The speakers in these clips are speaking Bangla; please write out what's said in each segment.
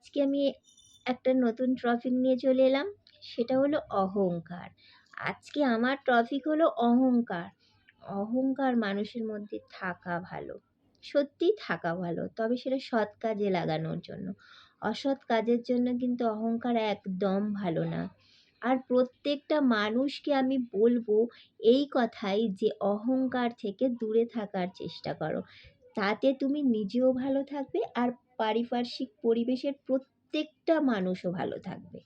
আজকে আমি একটা নতুন টপিক নিয়ে চলে এলাম, সেটা হলো অহংকার। আজকে আমার টপিক হলো অহংকার। অহংকার মানুষের মধ্যে থাকা ভালো, সত্যিই থাকা ভালো, তবে সেটা সৎ কাজে লাগানোর জন্য। অসৎ কাজের জন্য কিন্তু অহংকার একদম ভালো না। আর প্রত্যেকটা মানুষকে আমি বলব এই কথাই যে অহংকার থেকে দূরে থাকার চেষ্টা করো। তাতে তুমি নিজেও ভালো থাকবে আর পারিপার্শ্বিক পরিবেশের প্রত্যেকটা মানুষও ভালো থাকবে।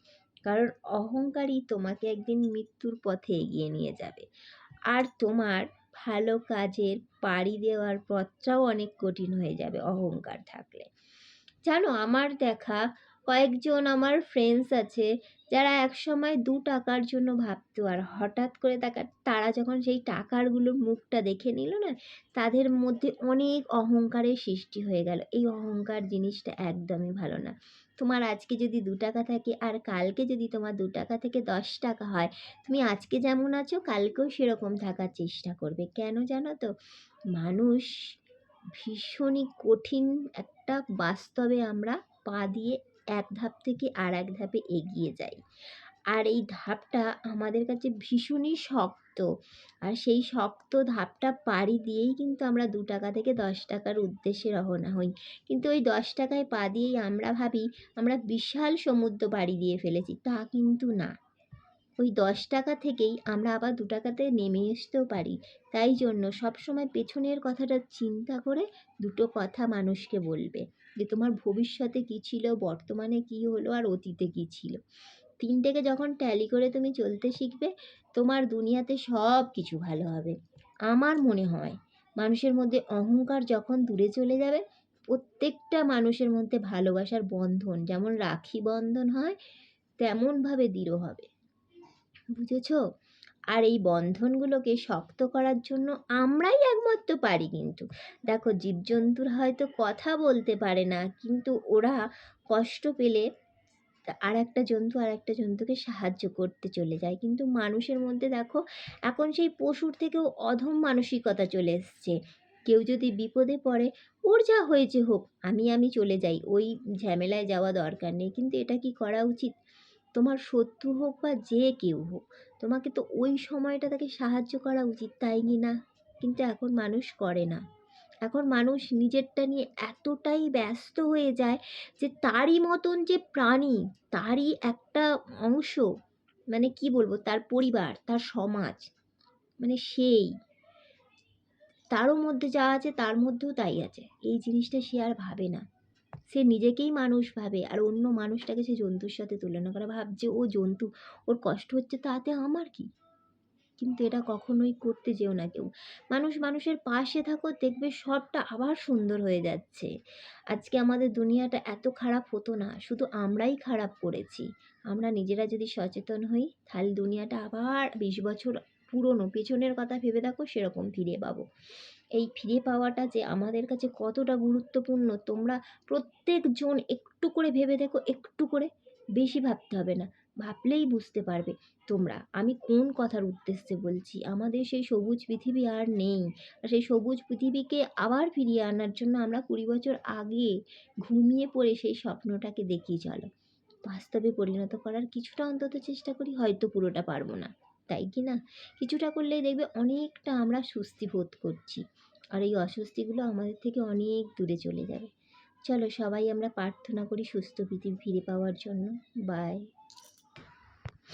কারণ অহংকারই তোমাকে একদিন মৃত্যুর পথে এগিয়ে নিয়ে যাবে। আর তোমার ভালো কাজের পাড়ি দেওয়ার পথটাও অনেক কঠিন হয়ে যাবে অহংকার থাকলে। জানো, আমার দেখা কয়েকজন আমার ফ্রেন্ডস আছে, যারা একসময় দু টাকার জন্য ভাবতো, আর হঠাৎ করে তাকা, তারা যখন সেই টাকারগুলোর মুখটা দেখে নিল না, তাদের মধ্যে অনেক অহংকারের সৃষ্টি হয়ে গেল। এই অহংকার জিনিসটা একদমই ভালো না। তোমার আজকে যদি দু টাকা থাকে, আর কালকে যদি তোমার দু টাকা থেকে দশ টাকা হয়, তুমি আজকে যেমন আছো, কালকেও সেরকম থাকার চেষ্টা করবে। কেন জানো তো? মানুষ ভীষণই কঠিন একটা বাস্তবে আমরা পা দিয়ে এক ধাপ থেকে আর এক ধাপে এগিয়ে যাই। আর এই ধাপটা আমাদের কাছে ভীষণই শক্ত। আর সেই শক্ত ধাপটা পাড়ি দিয়েই কিন্তু আমরা দু টাকা থেকে দশ টাকার উদ্দেশ্যে রওনা হই। কিন্তু ওই দশ টাকায় পা দিয়েই আমরা ভাবি, আমরা বিশাল সমুদ্র পাড়ি দিয়ে ফেলেছি। তা কিন্তু না। ওই দশ টাকা থেকেই আমরা আবার দু টাকাতে নেমে আসতেও পারি। তাই জন্য সবসময় পেছনের কথাটা চিন্তা করে দুটো কথা মানুষকে বলবে, যে তোমার ভবিষ্যতে কী ছিল, বর্তমানে কী হলো, আর অতীতে কী ছিল। তিনটেকে যখন ট্যালি করে তুমি চলতে শিখবে, তোমার দুনিয়াতে সব কিছু ভালো হবে। আমার মনে হয় মানুষের মধ্যে অহংকার যখন দূরে চলে যাবে, প্রত্যেকটা মানুষের মধ্যে ভালোবাসার বন্ধন, যেমন রাখি বন্ধন হয়, তেমনভাবে দৃঢ় হবে। বুঝেছ? আর এই বন্ধনগুলোকে শক্ত করার জন্য আমরাই একমাত্র পারি কিন্তু। দেখো, জীবজন্তুর হয়তো কথা বলতে পারে না, কিন্তু ওরা কষ্ট পেলে আর একটা জন্তু আর একটা জন্তুকে সাহায্য করতে চলে যায়। কিন্তু মানুষের মধ্যে দেখো, এখন সেই পশুর থেকেও অধম মানসিকতা চলে এসছে। কেউ যদি বিপদে পড়ে, ওর যা হয়েছে হোক, আমি আমি চলে যাই, ওই ঝামেলায় যাওয়া দরকার নেই। কিন্তু এটা কি করা উচিত? তোমার শত্রু হোক বা যে কেউ হোক, তোমাকে তো ওই সময়টা তাকে সাহায্য করা উচিত, তাই কি না? কিন্তু এখন মানুষ করে না। এখন মানুষ নিজেরটা নিয়ে এতটাই ব্যস্ত হয়ে যায় যে তারই মতন যে প্রাণী, তারই একটা অংশ মানে কি বলব, তার পরিবার, তার সমাজ মানে সেই, তারও মধ্যে যা আছে তার মধ্যেও তাই আছে। এই জিনিসটা সে আর ভাবে না। সে নিজেকেই মানুষ ভাবে আর অন্য মানুষটাকে সে জন্তুর সাথে তুলনা করে। ভাবছে, ও জন্তু, ওর কষ্ট হচ্ছে তাতে আমার কি? কিন্তু এটা কখনোই করতে যেও না কেউ। মানুষ মানুষের পাশে থাকো, দেখবে সবটা আবার সুন্দর হয়ে যাচ্ছে। আজকে আমাদের দুনিয়াটা এত খারাপ হতো না, শুধু আমরাই খারাপ করেছি। আমরা নিজেরা যদি সচেতন হই, তাহলে দুনিয়াটা আবার বিশ বছর পুরনো, পেছনের কথা ভেবে দেখো, সেরকম ফিরে পাবো। এই ফিরে পাওয়াটা যে আমাদের কাছে কতটা গুরুত্বপূর্ণ, তোমরা প্রত্যেকজন একটু করে ভেবে দেখো, একটু করে বেশি ভাবতে হবে না। ভাবলেই বুঝতে পারবে তোমরা। আমি কোন কথার উদ্দেশ্যে বলছি? আমাদের সেই সবুজ পৃথিবী আর নেই। আর সেই সবুজ পৃথিবীকে আবার ফিরিয়ে আনার জন্য আমরা কুড়ি বছর আগে ঘুমিয়ে পড়ে সেই স্বপ্নটাকে দেখি, চলো। বাস্তবে পরিণত করার কিছুটা অন্তত চেষ্টা করি, হয়তো পুরোটা পারব না। তাই কি না? কিছুটা করলেই দেখবে অনেকটা আমরা স্বস্তি বোধ করছি। আর এই অস্বস্তিগুলো আমাদের থেকে অনেক দূরে চলে যাবে। চলো সবাই আমরা প্রার্থনা করি সুস্থ পৃথিবী ফিরে পাওয়ার জন্য। বাই